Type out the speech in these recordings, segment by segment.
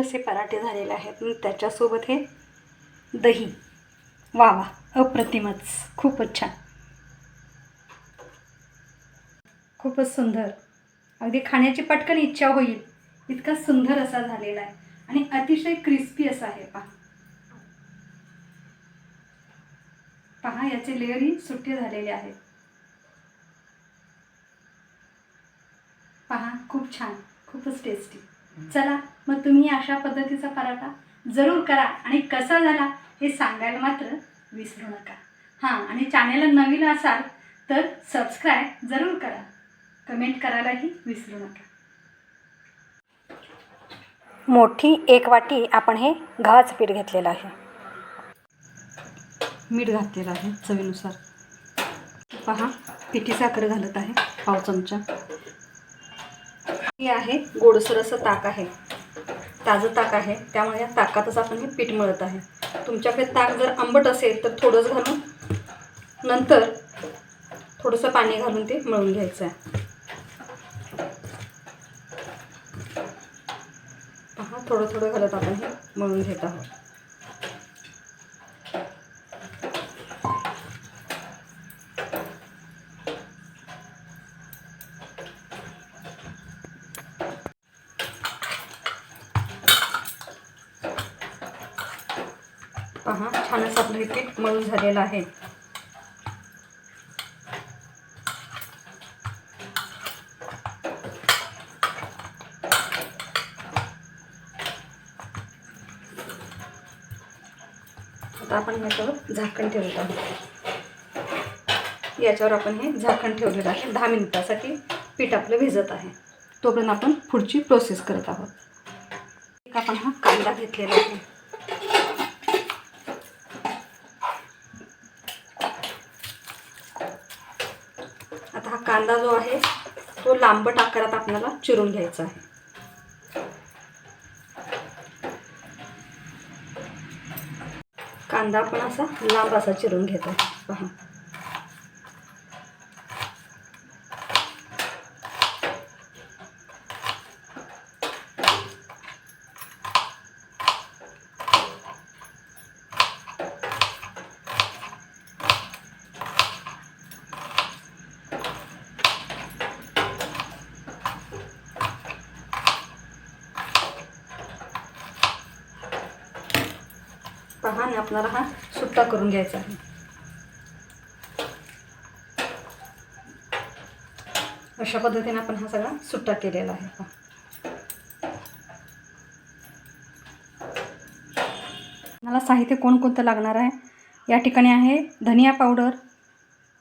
असे पराठे झालेले आहेत. त्याच्यासोबत हे दही. वा वा अप्रतिमच. खूपच छान. खूपच सुंदर. अगदी खाण्याची पटकन इच्छा होईल. इतका सुंदर असा झालेला आहे. आणि अतिशय क्रिस्पी असा आहे पहा. पहा याचे लेअरही सुट्टे झालेले आहेत. पहा खूप छान. खूपच टेस्टी चला मग तुम्ही अशा पद्धतीचा पराठा जरूर करा आणि कसा झाला हे सांगायला मात्र विसरू नका. हां आणि चॅनेलला नवीन असाल तर सबस्क्राईब जरूर करा. कमेंट करायलाही विसरू नका. मोठी एक वाटी आपण हे गव्हाचं पीठ घेतलेलं आहे. मीठ घातलेलं आहे चवीनुसार. पहा पिठी साखर घालत आहे पाव चमचा. हे आहे गोडसर असं ताक आहे. ताजं ताक आहे. त्यामुळे या ताकातच आपण हे पीठ मळत आहे. तुमच्याकडे ताक जर आंबट असेल तर थोडंच घालून नंतर थोडंसं पाणी घालून ते मळून घ्यायचं आहे. पहा थोडं थोडं घालत आपण हे मळून घेत आहोत. पहा छान असं आपलं हे पीठ मळून झालेलं आहे. आता आपण याच्यावर झाकण ठेवत आहोत. याच्यावर आपण हे झाकण ठेवलेलं आहे. दहा मिनिटासाठी पीठ आपलं भिजत आहे. तोपर्यंत आपण पुढची प्रोसेस करत आहोत. एक आपण हा कांदा घेतलेला आहे. कांदा जो आहे तो लांबट आकारात आपल्याला चिरून घ्यायचा आहे. कांदा आपण असा लांब असा चिरून घेतो पहा. हा आणि आपल्याला हा सुट्टा करून घ्यायचा आहे. अशा पद्धतीने आपण हा सगळा सुट्टा केलेला आहे. मला साहित्य कोणकोणतं लागणार आहे? या ठिकाणी आहे धनिया पावडर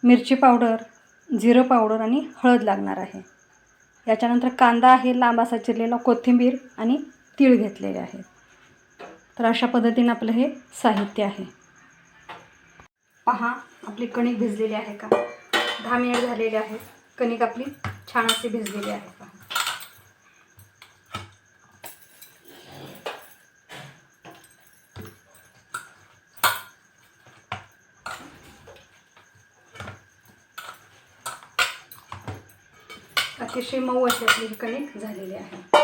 मिरची पावडर जिरं पावडर आणि हळद लागणार आहे. याच्यानंतर कांदा आहे लांब असा चिरलेला कोथिंबीर आणि तीळ घेतलेले आहेत तर अशा पद्धतीनं आपलं हे साहित्य आहे. पहा आपली कणिक भिजलेली आहे का? दहा मिनिट झालेले आहेत कणिक आपली छान अशी भिजलेली आहे. पहा. अतिशय मऊ अशी आपली ही कणिक झालेली आहे.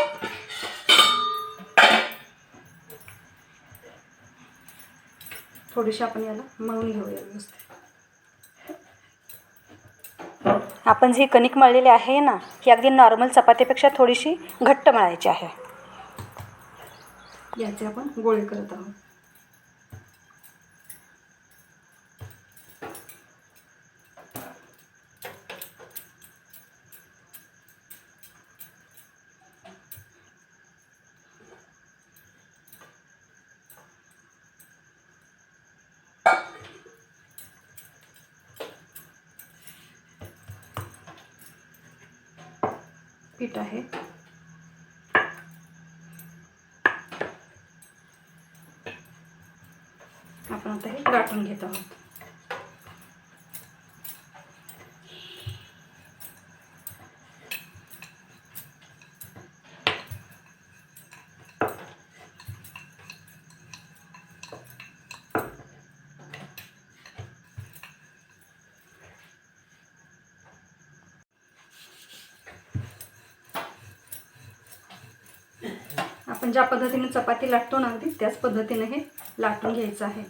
थोडीशी आपण याला मळून घेऊया व्यवस्थित. आपण जी कणिक मळलेली आहे ना ही अगदी नॉर्मल चपातीपेक्षा थोडीशी घट्ट मळायची आहे. याचे आपण गोळे करत आहोत. पीठ आहे. आपण आता हे गाठून घेत आहोत. आपण ज्या पद्धतीने चपाती लाटतो ना अगदी त्याच पद्धतीने हे लाटून घ्यायचं आहे.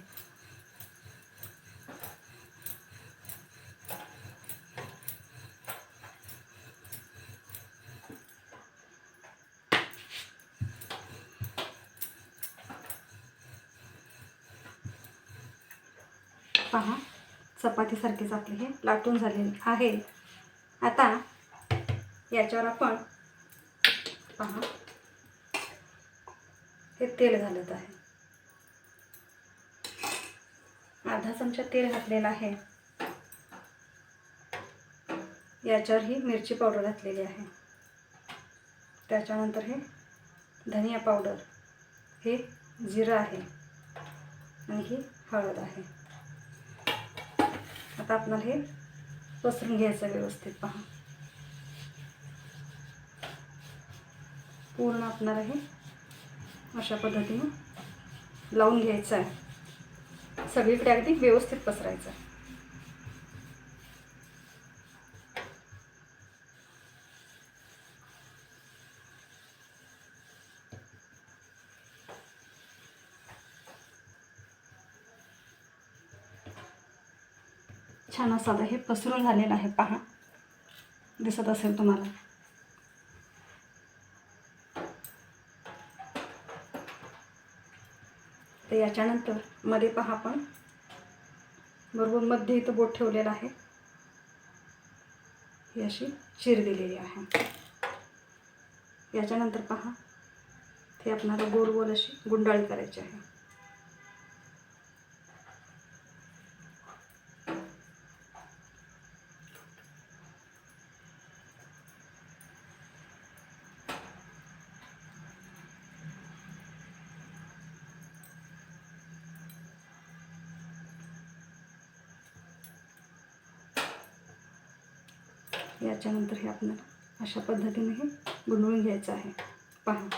पहा चपातीसारखेच आपले हे लाटून झालेले आहे. आता याच्यावर आपण पहा हे तेल घालत आहे. अर्धा चमचा तेल घातलेला आहे. याच्यावर ही मिरची पावडर घातलेली आहे. त्याच्यानंतर हे धनिया पावडर हे जिरं आहे आणि ही हळद आहे. आता आपल्याला हे पसरून घ्यायचं व्यवस्थित पहा. पूर्ण आपणार हे अशा पद्धतीने लावून घ्यायचं आहे. सगळीकडे अगदी व्यवस्थित पसरायचं आहे. छान असं आता हे पसरून झालेलं आहे पहा. दिसत असेल तुम्हाला. तर याच्यानंतरमध्ये पहा आपण. बरोबर मध्ये इथं बोट ठेवलेलं आहे. ही अशी चीर दिलेली आहे. याच्यानंतर पहा ते आपणाला गोल गोल अशी गुंडाळी करायची आहे. याच्यानंतर हे आपल्याला अशा पद्धतीने हे गुंडळून घ्यायचं आहे. पहा.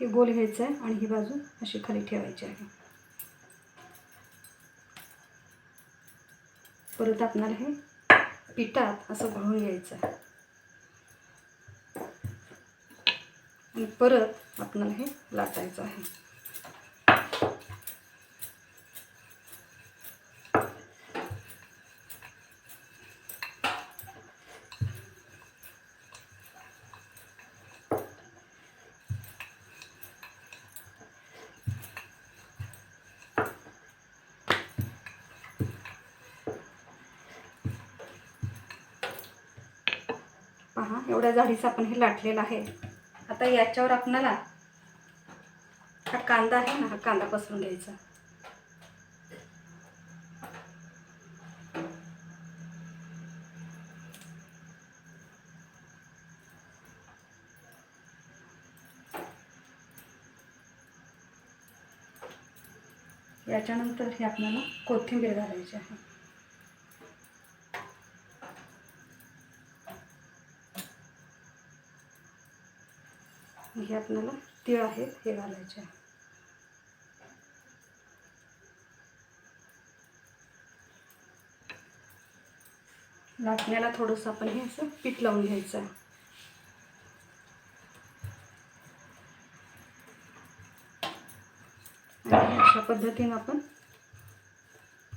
हे गोल घ्यायचं आहे आणि ही बाजू अशी खाली ठेवायची आहे. परत आपल्याला हे पिठात असं घालून घ्यायचं आहे. आणि परत आपल्याला हे लाटायचं आहे. पहा एवढ्या जाडीचं आपण हे लाटलेलं आहे. आता याच्यावर आपणाला हा कांदा आहे ना हा कांदा पसरून घ्यायचा. याच्यानंतर हे आपल्याला कोथिंबीर घालायची आहे. हे आपल्याला तीळ आहेत हे घालायचे आहे. लाटण्याला थोडंसं आपण हे असं पीठ लावून घ्यायचं आहे. अशा पद्धतीनं आपण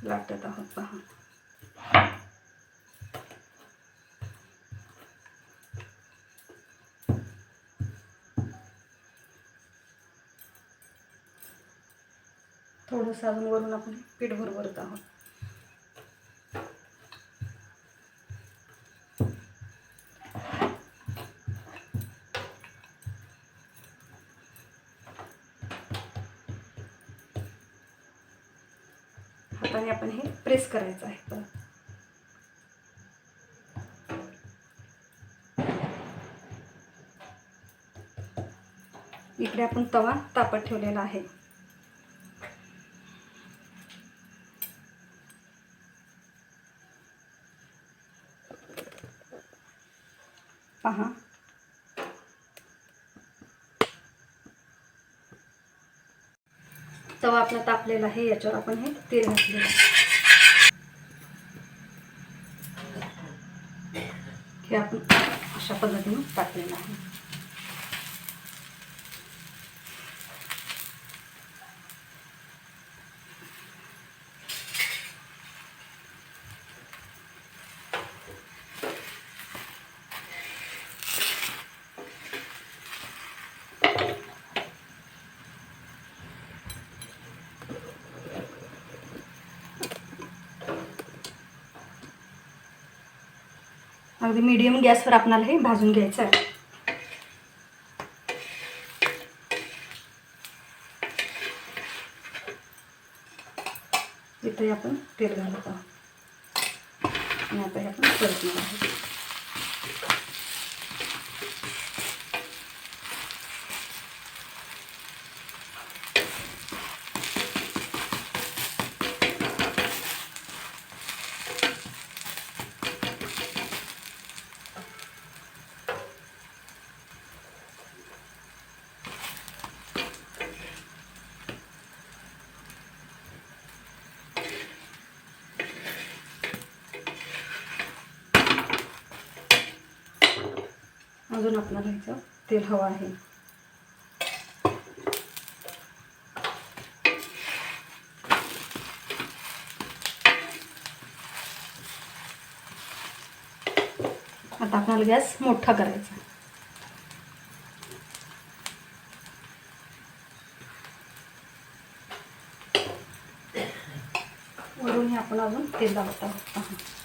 लाटत आहोत पहा. थोडंसं अजून वरून आपण पीठ भरभरत आहोत. हाताने आपण हे प्रेस करायचं आहे परत. इकडे आपण तवा तापत ठेवलेला आहे. पहा तवा आपला तापलेला आहे याच्यावर आपण हे तेल घातलेलं हे आपण अशा पद्धतीनं टाकलेलं आहे. अगदी मीडियम गॅसवर आपणाला हे भाजून घ्यायचं आहे. इथे आपण तेल घालत आहोत. आणि आता हे आपण परतणार आहोत. अजून आपल्याला ह्याचं तेल हवं आहे. आता आपल्याला गॅस मोठा करायचा. वरून हे आपण अजून तेल लावत. आहोत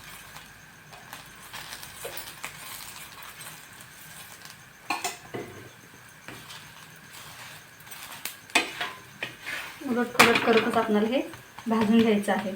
करतच आपल्याला हे भाजून घ्यायचं आहे.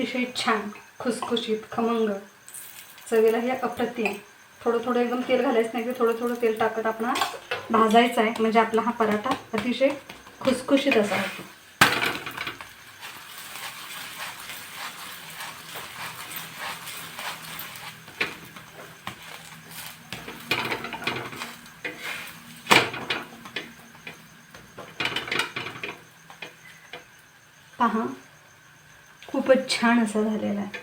अतिशय छान खुसखुशीत खमंग. चवीला हे अप्रतिम. थोडं थोडं एकदम तेल घालायचं नाही की थोडं थोडं तेल टाकत आपण हा भाजायचा आहे. म्हणजे आपला हा पराठा अतिशय खुसखुशीत असा होतो. पहा. खूपच छान असा झालेला आहे.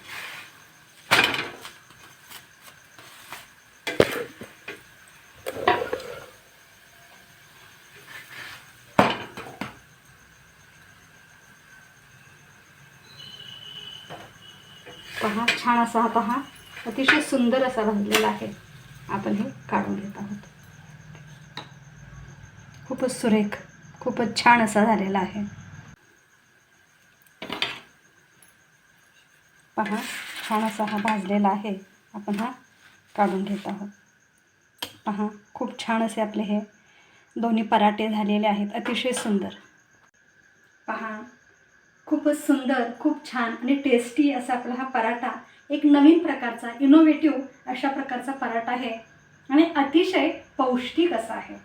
पहा छान असा हा पहा अतिशय सुंदर असा भाजलेला आहे. आपण हे काढून घेत आहोत. खूपच सुरेख खूपच छान असा झालेला आहे पहा छान असा हा भाजलेला आहे. आपण हा काढून घेत आहोत. पहा खूप छान असे आपले हे दोन्ही पराठे झालेले आहेत. अतिशय सुंदर. पहा खूपच सुंदर खूप छान आणि टेस्टी असा आपला हा पराठा एक नवीन प्रकारचा इनोव्हेटिव्ह अशा प्रकारचा पराठा आहे. आणि अतिशय पौष्टिक असा आहे.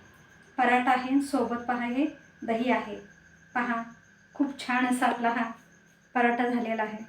पराठा आहे सोबत पहा हे दही आहे. पहा खूप छान असा आपला हा पराठा झालेला आहे.